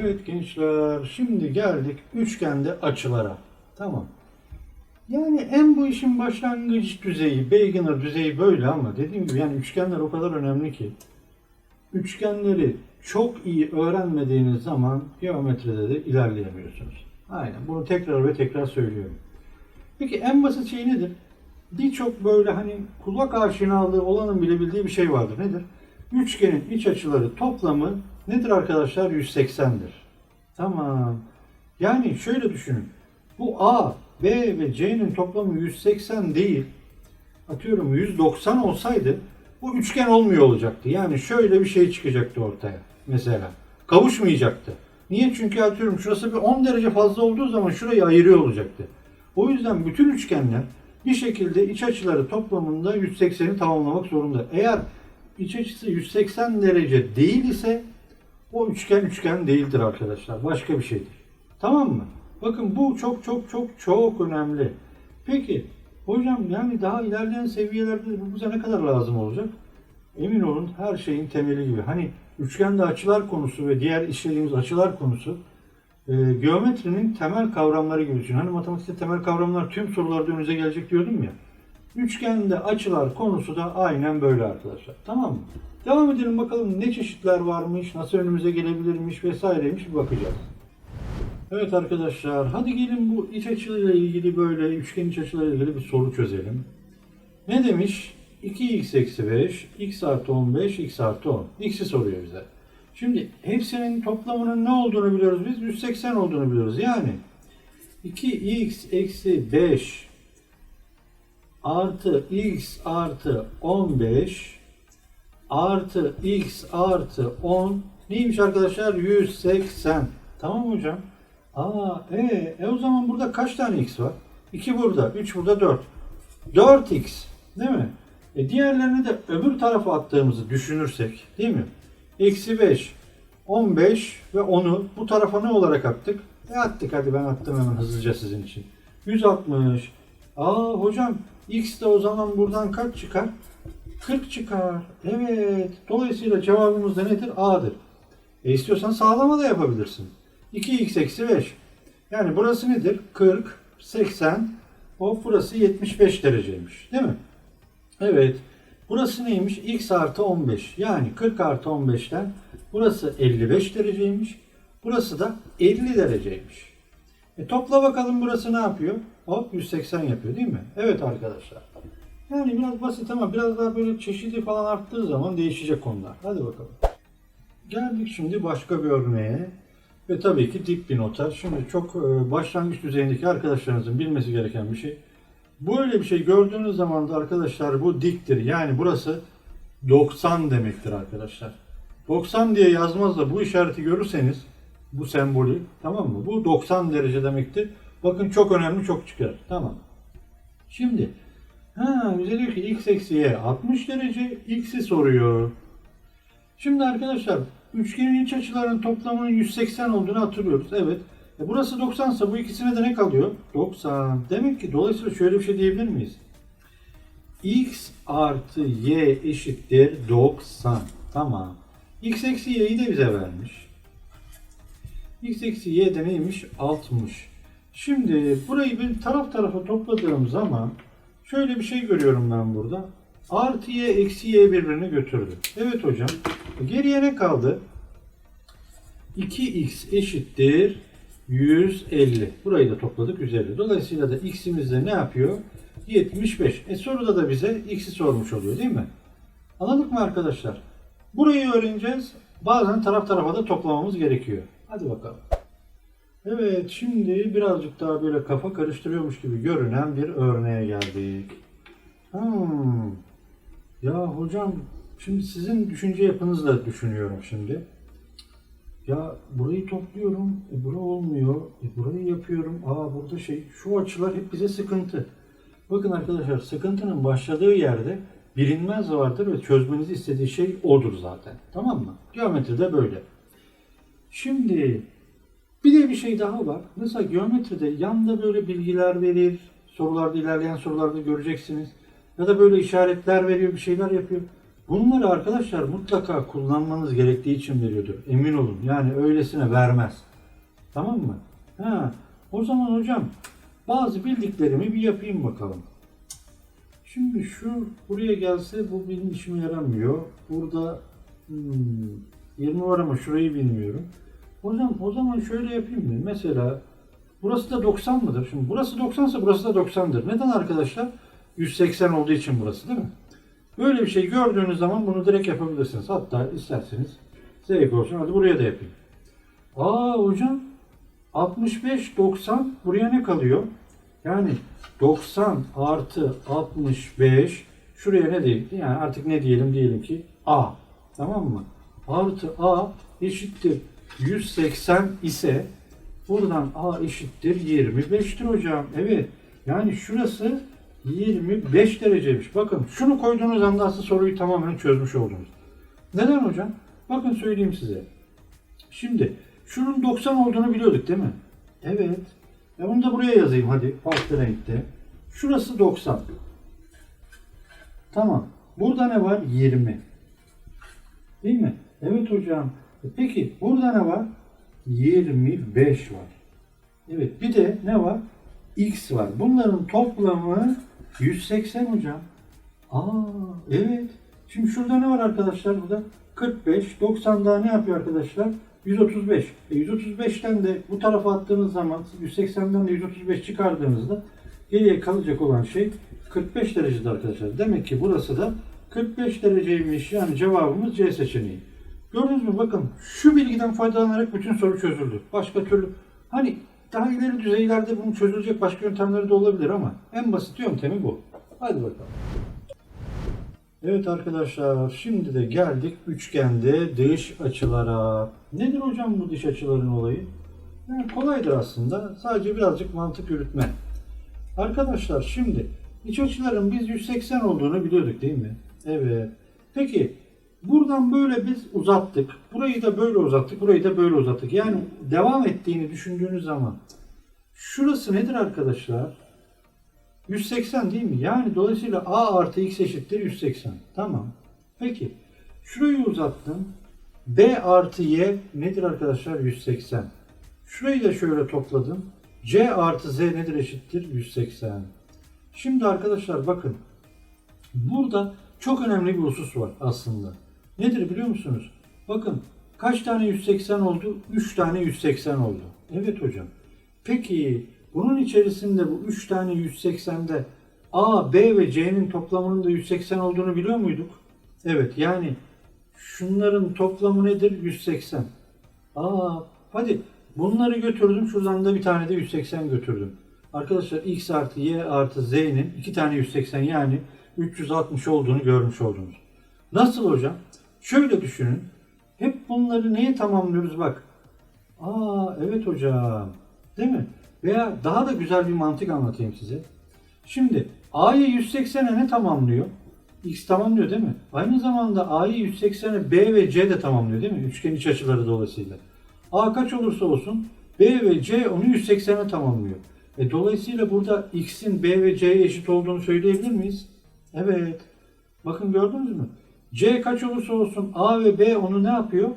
Evet gençler, şimdi geldik üçgende açılara. Tamam. Yani en bu işin başlangıç düzeyi, beginner düzeyi böyle ama dediğim gibi yani üçgenler o kadar önemli ki. Üçgenleri çok iyi öğrenmediğiniz zaman geometride de ilerleyemiyorsunuz. Aynen bunu tekrar ve tekrar söylüyorum. Peki en basit şey nedir? Birçok böyle hani kulak aşinalığı olanın bile bildiği bir şey vardır. Nedir? Üçgenin iç açıları toplamı nedir arkadaşlar? 180'dir. Tamam. Yani şöyle düşünün. Bu A, B ve C'nin toplamı 180 değil. Atıyorum 190 olsaydı bu üçgen olmuyor olacaktı. Yani şöyle bir şey çıkacaktı ortaya mesela. Kavuşmayacaktı. Niye? Çünkü atıyorum şurası bir 10 derece fazla olduğu zaman şurayı ayırıyor olacaktı. O yüzden bütün üçgenler bir şekilde iç açıları toplamında 180'i tamamlamak zorunda. Eğer iç açısı 180 derece değil ise o üçgen üçgen değildir arkadaşlar. Başka bir şeydir. Tamam mı? Bakın bu çok çok çok çok önemli. Peki hocam yani daha ilerleyen seviyelerde bu bize ne kadar lazım olacak? Emin olun her şeyin temeli gibi. Hani üçgende açılar konusu ve diğer işlediğimiz açılar konusu e, geometrinin temel kavramları gibi düşün. Hani matematikte temel kavramlar tüm sorularda önünüze gelecek diyordum ya. Üçgende açılar konusu da aynen böyle arkadaşlar. Tamam mı? Devam edelim bakalım ne çeşitler varmış, nasıl önümüze gelebilirmiş vesaireymiş bir bakacağız. Evet arkadaşlar, hadi gelin bu iç açıyla ilgili böyle üçgen iç açılarıyla ilgili bir soru çözelim. Ne demiş? 2x eksi 5, x artı 15, x artı 10. X'i soruyor bize. Şimdi hepsinin toplamının ne olduğunu biliyoruz biz? 180 olduğunu biliyoruz. Yani 2x eksi 5 artı x artı 15 artı x artı 10 neymiş arkadaşlar? 180. Tamam mı hocam? Aa, e, e o zaman burada kaç tane x var? 2 burada, 3 burada, 4. 4x değil mi? E diğerlerini de öbür tarafa attığımızı düşünürsek değil mi? Eksi 5, 15 ve 10'u bu tarafa ne olarak attık? E attık hadi ben attım hemen hızlıca sizin için. 160. Aa hocam x de o zaman buradan kaç çıkar? 40 çıkar. Evet. Dolayısıyla cevabımız da nedir? A'dır. E istiyorsan sağlama da yapabilirsin. 2x eksi 5. Yani burası nedir? 40, 80. O burası 75 dereceymiş. Değil mi? Evet. Burası neymiş? X artı 15. Yani 40 artı 15'ten burası 55 dereceymiş. Burası da 50 dereceymiş. E topla bakalım burası ne yapıyor? Hop 180 yapıyor değil mi? Evet arkadaşlar. Yani biraz basit ama biraz daha böyle çeşidi falan arttığı zaman değişecek konular. Hadi bakalım. Geldik şimdi başka bir örneğe. Ve tabii ki dik bir nota. Şimdi çok e, başlangıç düzeyindeki arkadaşlarınızın bilmesi gereken bir şey. Böyle bir şey gördüğünüz zaman da arkadaşlar bu diktir. Yani burası 90 demektir arkadaşlar. 90 diye yazmaz da bu işareti görürseniz bu sembolü tamam mı? Bu 90 derece demektir. Bakın çok önemli çok çıkar. Tamam. Şimdi ha bize diyor ki x eksi y 60 derece x'i soruyor. Şimdi arkadaşlar üçgenin iç açılarının toplamının 180 olduğunu hatırlıyoruz. Evet. E burası 90 ise bu ikisine de ne kalıyor? 90. Demek ki dolayısıyla şöyle bir şey diyebilir miyiz? x artı y eşittir 90. Tamam. x eksi y'yi de bize vermiş. x eksi y de neymiş? 60. Şimdi burayı bir taraf tarafa topladığım zaman şöyle bir şey görüyorum ben burada. Artı y eksi y birbirini götürdü. Evet hocam. Geriye ne kaldı? 2x eşittir 150. Burayı da topladık 150. Dolayısıyla da x'imiz de ne yapıyor? 75. E soruda da bize x'i sormuş oluyor değil mi? Anladık mı arkadaşlar? Burayı öğreneceğiz. Bazen taraf tarafa da toplamamız gerekiyor. Hadi bakalım. Evet şimdi birazcık daha böyle kafa karıştırıyormuş gibi görünen bir örneğe geldik. Hmm. Ya hocam şimdi sizin düşünce yapınızla düşünüyorum şimdi. Ya burayı topluyorum, e bura olmuyor, e burayı yapıyorum, aa burada şey, şu açılar hep bize sıkıntı. Bakın arkadaşlar sıkıntının başladığı yerde bilinmez vardır ve çözmenizi istediği şey odur zaten. Tamam mı? Geometride böyle. Şimdi bir de bir şey daha var. Mesela geometride yanda böyle bilgiler verir, sorularda ilerleyen sorularda göreceksiniz. Ya da böyle işaretler veriyor, bir şeyler yapıyor. Bunları arkadaşlar mutlaka kullanmanız gerektiği için veriyordur. Emin olun. Yani öylesine vermez. Tamam mı? Ha, o zaman hocam bazı bildiklerimi bir yapayım bakalım. Şimdi şu buraya gelse bu benim işime yaramıyor. Burada hmm, 20 var ama şurayı bilmiyorum. Hocam o zaman şöyle yapayım mı? Mesela burası da 90 mıdır? Şimdi burası 90 ise burası da 90'dır. Neden arkadaşlar? 180 olduğu için burası değil mi? Böyle bir şey gördüğünüz zaman bunu direkt yapabilirsiniz. Hatta isterseniz zevk olsun. Hadi buraya da yapayım. Aa hocam 65 90 buraya ne kalıyor? Yani 90 artı 65 şuraya ne diyelim? Yani artık ne diyelim diyelim ki A. Tamam mı? Artı A eşittir 180 ise buradan A eşittir 25'tir hocam. Evet. Yani şurası 25 dereceymiş. Bakın şunu koyduğunuz anda aslında soruyu tamamen çözmüş oldunuz. Neden hocam? Bakın söyleyeyim size. Şimdi şunun 90 olduğunu biliyorduk değil mi? Evet. Ya bunu da buraya yazayım hadi farklı renkte. Şurası 90. Tamam. Burada ne var? 20. Değil mi? Evet hocam. E Peki burada ne var? 25 var. Evet bir de ne var? X var. Bunların toplamı 180 hocam. Aa evet. Şimdi şurada ne var arkadaşlar burada? 45, 90 daha ne yapıyor arkadaşlar? 135. E 135'ten de bu tarafa attığınız zaman 180'den de 135 çıkardığınızda geriye kalacak olan şey 45 derecede arkadaşlar. Demek ki burası da 45 dereceymiş. Yani cevabımız C seçeneği. Gördünüz mü? Bakın şu bilgiden faydalanarak bütün soru çözüldü. Başka türlü hani daha ileri düzeylerde bunun çözülecek başka yöntemleri de olabilir ama en basit yöntemi bu. Hadi bakalım. Evet arkadaşlar şimdi de geldik üçgende dış açılara. Nedir hocam bu dış açıların olayı? Yani kolaydır aslında. Sadece birazcık mantık yürütme. Arkadaşlar şimdi iç açıların biz 180 olduğunu biliyorduk değil mi? Evet. Peki buradan böyle biz uzattık. Burayı da böyle uzattık. Burayı da böyle uzattık. Yani devam ettiğini düşündüğünüz zaman şurası nedir arkadaşlar? 180 değil mi? Yani dolayısıyla a artı x eşittir 180. Tamam. Peki. Şurayı uzattım. b artı y nedir arkadaşlar? 180. Şurayı da şöyle topladım. c artı z nedir eşittir? 180. Şimdi arkadaşlar bakın. Burada çok önemli bir husus var aslında. Nedir biliyor musunuz? Bakın kaç tane 180 oldu? 3 tane 180 oldu. Evet hocam. Peki bunun içerisinde bu 3 tane 180'de A, B ve C'nin toplamının da 180 olduğunu biliyor muyduk? Evet yani şunların toplamı nedir? 180. Aa hadi bunları götürdüm. Şuradan da bir tane de 180 götürdüm. Arkadaşlar x artı y artı z'nin iki tane 180 yani 360 olduğunu görmüş oldunuz. Nasıl hocam? Şöyle düşünün. Hep bunları neye tamamlıyoruz bak. Aa evet hocam. Değil mi? Veya daha da güzel bir mantık anlatayım size. Şimdi A'yı 180'e ne tamamlıyor? X tamamlıyor değil mi? Aynı zamanda A'yı 180'e B ve C de tamamlıyor değil mi? Üçgen iç açıları dolayısıyla. A kaç olursa olsun B ve C onu 180'e tamamlıyor. E, dolayısıyla burada X'in B ve C'ye eşit olduğunu söyleyebilir miyiz? Evet. Bakın gördünüz mü? C kaç olursa olsun A ve B onu ne yapıyor?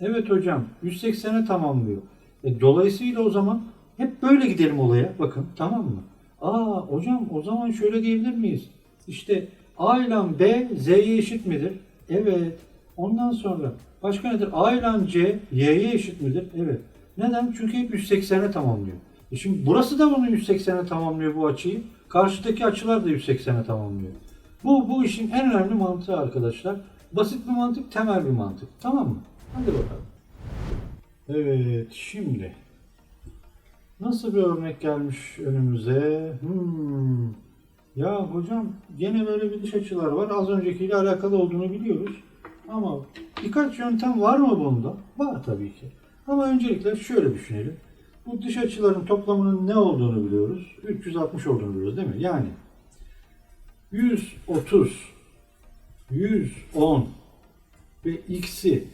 Evet hocam 180'e tamamlıyor. E, dolayısıyla o zaman hep böyle gidelim olaya. Bakın tamam mı? Aa hocam o zaman şöyle diyebilir miyiz? İşte A ile B Z'ye eşit midir? Evet. Ondan sonra başka nedir? A ile C Y'ye eşit midir? Evet. Neden? Çünkü hep 180'e tamamlıyor. E şimdi burası da bunu 180'e tamamlıyor bu açıyı. Karşıdaki açılar da 180'e tamamlıyor. Bu bu işin en önemli mantığı arkadaşlar. Basit bir mantık, temel bir mantık. Tamam mı? Hadi bakalım. Evet, şimdi nasıl bir örnek gelmiş önümüze? Hmm. Ya hocam gene böyle bir dış açılar var. Az öncekiyle alakalı olduğunu biliyoruz. Ama birkaç yöntem var mı bunda? Var tabii ki. Ama öncelikle şöyle düşünelim. Bu dış açıların toplamının ne olduğunu biliyoruz. 360 olduğunu biliyoruz değil mi? Yani 130, 110 ve x'i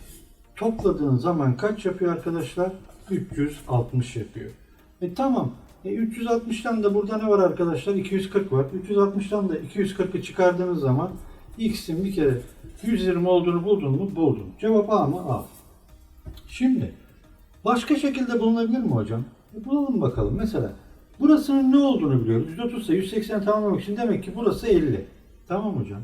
topladığın zaman kaç yapıyor arkadaşlar? 360 yapıyor. E tamam. E 360'tan da burada ne var arkadaşlar? 240 var. 360'tan da 240'ı çıkardığınız zaman x'in bir kere 120 olduğunu buldun mu? Buldun. Cevap A mı? A. Şimdi başka şekilde bulunabilir mi hocam? E, bulalım bakalım. Mesela burasının ne olduğunu biliyoruz. 130 ise 180 tamamlamak için demek ki burası 50. Tamam hocam.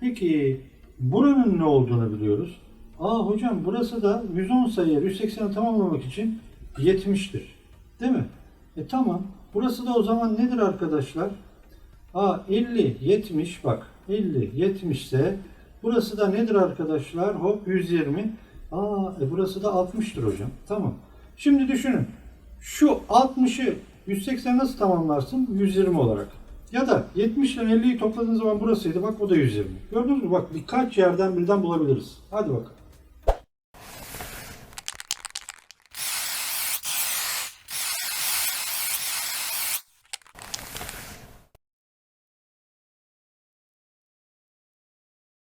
Peki buranın ne olduğunu biliyoruz. Aa hocam burası da 110 sayı 180 tamamlamak için 70'tir. Değil mi? E tamam. Burası da o zaman nedir arkadaşlar? Aa 50, 70 bak 50, 70 ise burası da nedir arkadaşlar? Hop 120. Aa e burası da 60'tır hocam. Tamam. Şimdi düşünün. Şu 60'ı 180 nasıl tamamlarsın? 120 olarak. Ya da 70 ile 50'yi topladığın zaman burasıydı. Bak bu da 120. Gördünüz mü? Bak birkaç yerden birden bulabiliriz. Hadi bakalım.